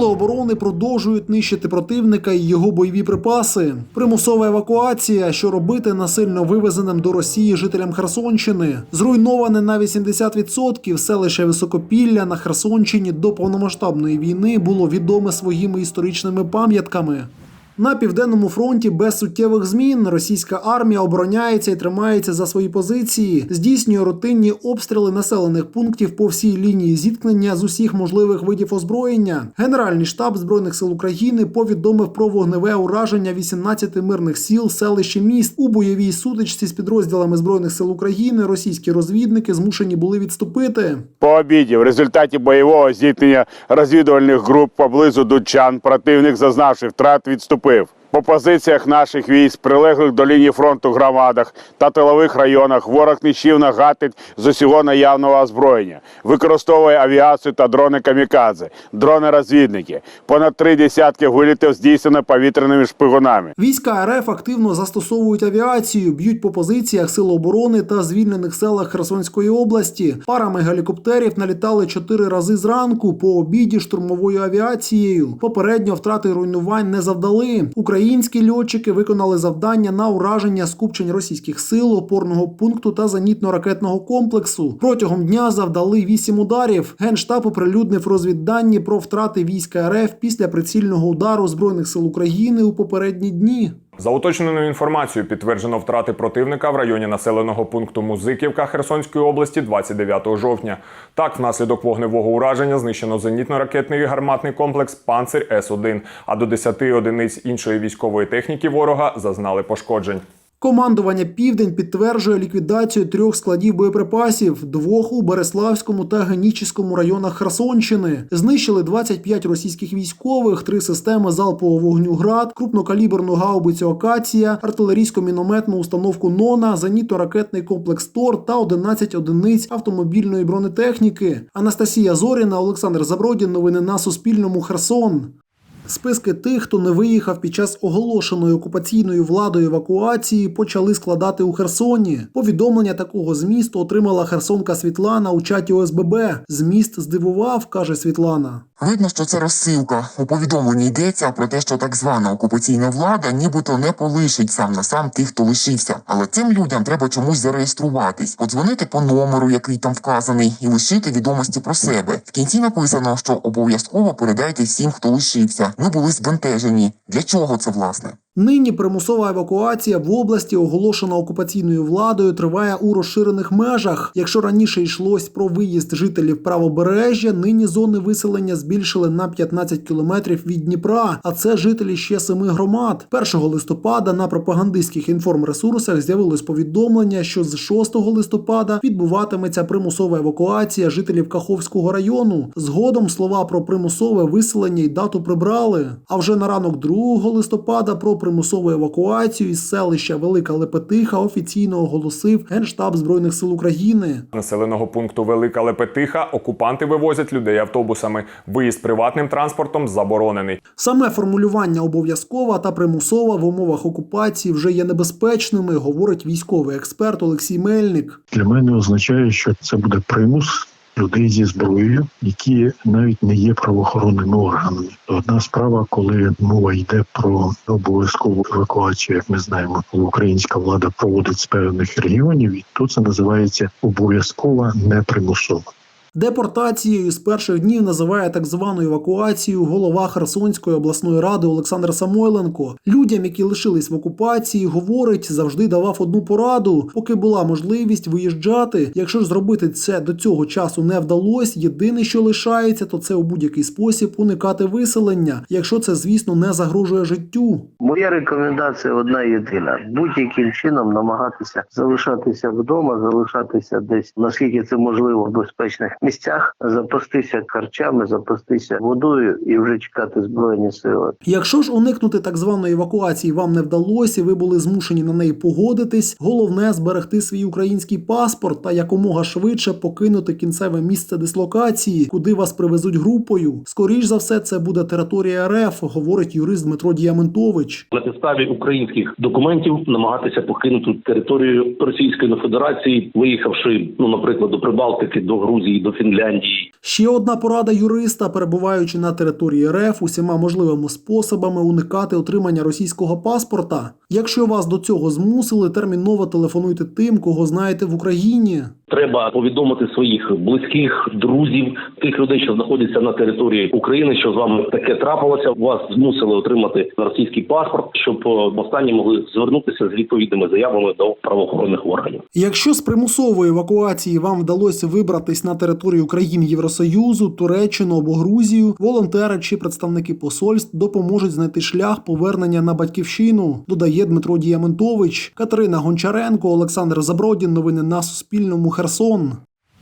Сили оборони продовжують нищити противника і його бойові припаси. Примусова евакуація, що робити насильно вивезеним до Росії жителям Херсонщини. Зруйноване на 80% селище Високопілля на Херсонщині до повномасштабної війни було відоме своїми історичними пам'ятками. На південному фронті без суттєвих змін російська армія обороняється і тримається за свої позиції, здійснює рутинні обстріли населених пунктів по всій лінії зіткнення з усіх можливих видів озброєння. Генеральний штаб збройних сил України повідомив про вогневе ураження 18 мирних сіл, селищ і міст у бойовій сутичці з підрозділами збройних сил України. Російські розвідники змушені були відступити. По обіді в результаті бойового зіткнення розвідувальних груп поблизу Дудчан противник, зазнавши втрат, відступив. wave По позиціях наших військ, прилеглих до лінії фронту громадах та тилових районах, ворог нищівно гатить з усього наявного озброєння, використовує авіацію та дрони камікадзе, дрони-розвідники. Понад три десятки вилітів здійснено повітряними шпигунами. Війська РФ активно застосовують авіацію, б'ють по позиціях сил оборони та звільнених селах Херсонської області. Парами гелікоптерів налітали чотири рази зранку по обіді штурмовою авіацією. Попередньо втрати руйнувань не завдали. Українські льотчики виконали завдання на ураження скупчень російських сил, опорного пункту та зенітно-ракетного комплексу. Протягом дня завдали вісім ударів. Генштаб оприлюднив розвіддані про втрати війська РФ після прицільного удару збройних сил України у попередні дні. За уточненою інформацією підтверджено втрати противника в районі населеного пункту Музиківка Херсонської області 29 жовтня. Так, внаслідок вогневого ураження знищено зенітно-ракетний гарматний комплекс Панцир С-1, а до 10 одиниць іншої військової техніки ворога зазнали пошкоджень. Командування Південь підтверджує ліквідацію трьох складів боєприпасів, двох у Береславському та Генічіському районах Херсонщини. Знищили 25 російських військових, три системи залпового вогню ГРАД, крупнокаліберну гаубицю Акація, артилерійсько-мінометну установку НОНА, зенітно-ракетний комплекс ТОР та 11 одиниць автомобільної бронетехніки. Анастасія Зоріна, Олександр Забродін. Новини на Суспільному. Херсон. Списки тих, хто не виїхав під час оголошеної окупаційною владою евакуації, почали складати у Херсоні. Повідомлення такого змісту отримала херсонка Світлана у чаті ОСББ. Зміст здивував, каже Світлана. Видно, що це розсилка. У повідомленні йдеться про те, що так звана окупаційна влада нібито не полишить сам на сам тих, хто лишився. Але цим людям треба чомусь зареєструватись, подзвонити по номеру, який там вказаний, і лишити відомості про себе. В кінці написано, що обов'язково передайте всім, хто лишився. Ми були збентежені. Для чого це власне? Нині примусова евакуація в області, оголошена окупаційною владою, триває у розширених межах. Якщо раніше йшлось про виїзд жителів правобережжя, нині зони виселення збільшили на 15 кілометрів від Дніпра. А це жителі ще семи громад. 1 листопада на пропагандистських інформресурсах з'явилось повідомлення, що з 6 листопада відбуватиметься примусова евакуація жителів Каховського району. Згодом слова про примусове виселення й дату прибрали. А вже на ранок 2 листопада про примусову евакуацію із селища Велика Лепетиха офіційно оголосив Генштаб Збройних сил України. Населеного пункту Велика Лепетиха окупанти вивозять людей автобусами. Виїзд приватним транспортом заборонений. Саме формулювання обов'язкова та примусова в умовах окупації вже є небезпечними, говорить військовий експерт Олексій Мельник. для мене означає, що це буде примус людей зі зброєю, які навіть не є правоохоронними органами. Одна справа, коли мова йде про обов'язкову евакуацію, як ми знаємо, коли українська влада проводить з певних регіонів, і то це називається обов'язкова не примусова. Депортацією з перших днів називає так звану евакуацію голова Херсонської обласної ради Олександр Самойленко. Людям, які лишились в окупації, говорить, завжди давав одну пораду, поки була можливість виїжджати. Якщо ж зробити це до цього часу не вдалося, єдине, що лишається, то це у будь-який спосіб уникати виселення, якщо це, звісно, не загрожує життю. Моя рекомендація одна єдина: будь-яким чином намагатися залишатися вдома, залишатися десь наскільки це можливо в безпечних місцях, запастися харчами, запастися водою і вже чекати збройні сили. Якщо ж уникнути так званої евакуації вам не вдалося, ви були змушені на неї погодитись. Головне зберегти свій український паспорт та якомога швидше покинути кінцеве місце дислокації, куди вас привезуть групою. Скоріш за все, це буде територія РФ, говорить юрист Дмитро Діаментович. на підставі українських документів намагатися покинути територію Російської Федерації, виїхавши, ну наприклад, до Прибалтики, до Грузії, до Фінляндії. Ще одна порада юриста, перебуваючи на території РФ, усіма можливими способами уникати отримання російського паспорта. Якщо вас до цього змусили, терміново телефонуйте тим, кого знаєте в Україні. Треба повідомити своїх близьких, друзів, тих людей, що знаходяться на території України, що з вами таке трапилося. Вас змусили отримати російський паспорт, щоб е, останні могли звернутися з відповідними заявами до правоохоронних органів. Якщо з примусової евакуації вам вдалося вибратись на територію країн Євросоюзу, Туреччину або Грузію, волонтери чи представники посольств допоможуть знайти шлях повернення на батьківщину. Додає Дмитро Діаментович, Катерина Гончаренко, Олександр Забродін. Новини на Суспільному. Херсон.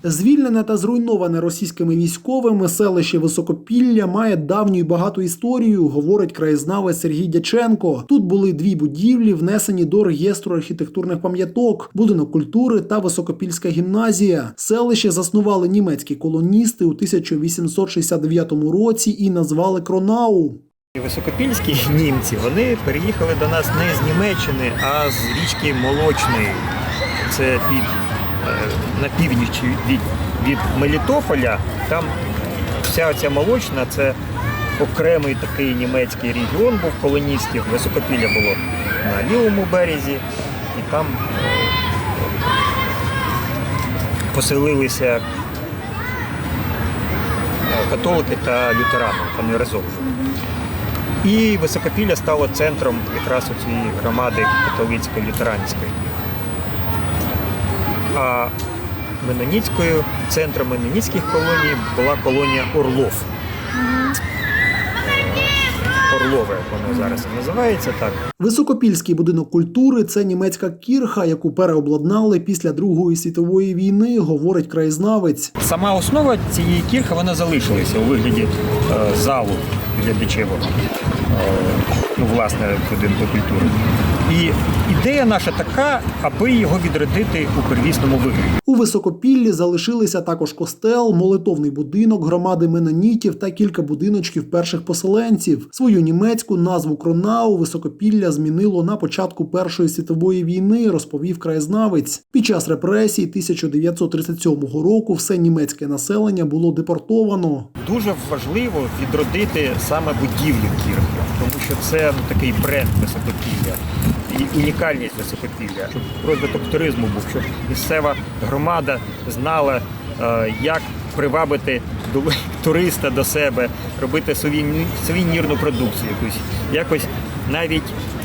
Звільнене та зруйноване російськими військовими селище Високопілля має давню і багату історію, говорить краєзнавець Сергій Дяченко. Тут були дві будівлі, внесені до реєстру архітектурних пам'яток, будинок культури та Високопільська гімназія. Селище заснували німецькі колоністи у 1869 році і назвали Кронау. Високопільські німці вони переїхали до нас не з Німеччини, а з річки Молочної. Це під на північ від, від Мелітополя. Там вся ця молочна це окремий такий німецький регіон був колоністів. Високопілля було на лівому березі, і там е, поселилися е, католики та лютерани. Вони разом. І Високопілля стало центром якраз цієї громади католицької лютеранської. А Меноніцькою, центром меноніцьких колоній була колонія Орлов. Орлове воно зараз і називається так. Високопільський будинок культури це німецька кірха, яку переобладнали після Другої світової війни, говорить краєзнавець. Сама основа цієї кірхи вона залишилася у вигляді е, залу глядачевого, е, ну, власне, будинку культури. І ідея наша така, аби його відродити у первісному вигляді. У Високопіллі залишилися також костел, молитовний будинок громади менонітів та кілька будиночків перших поселенців. Свою німецьку назву Кронау Високопілля змінило на початку Першої світової війни, розповів краєзнавець. Під час репресій 1937 року все німецьке населення було депортовано. Дуже важливо відродити саме будівлю кірхи, тому що це ну, такий бренд високопілля і унікальність високопілля, щоб розвиток туризму був, щоб місцева громада знала, е, як привабити туриста до себе, робити сувені- сувенірну продукцію, якусь якось навіть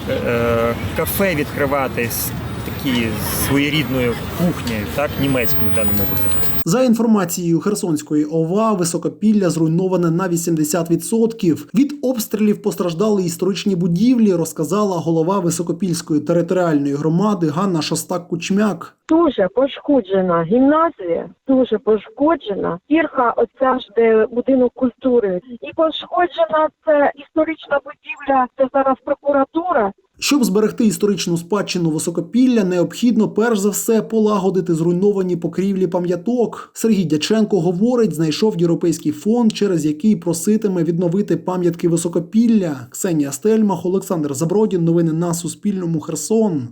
е, кафе відкривати з такі своєрідною кухнею, так німецькою в даному випадку. За інформацією Херсонської ОВА, високопілля зруйноване на 80%. Від обстрілів постраждали історичні будівлі, розказала голова Високопільської територіальної громади Ганна Шостак Кучмяк. Дуже пошкоджена гімназія, дуже пошкоджена. Кірха, оця ж де будинок культури, і пошкоджена це історична будівля. Це зараз прокуратура. Щоб зберегти історичну спадщину високопілля, необхідно перш за все полагодити зруйновані покрівлі пам'яток. Сергій Дяченко говорить, знайшов європейський фонд, через який проситиме відновити пам'ятки високопілля. Ксенія Стельмах, Олександр Забродін. Новини на Суспільному. Херсон.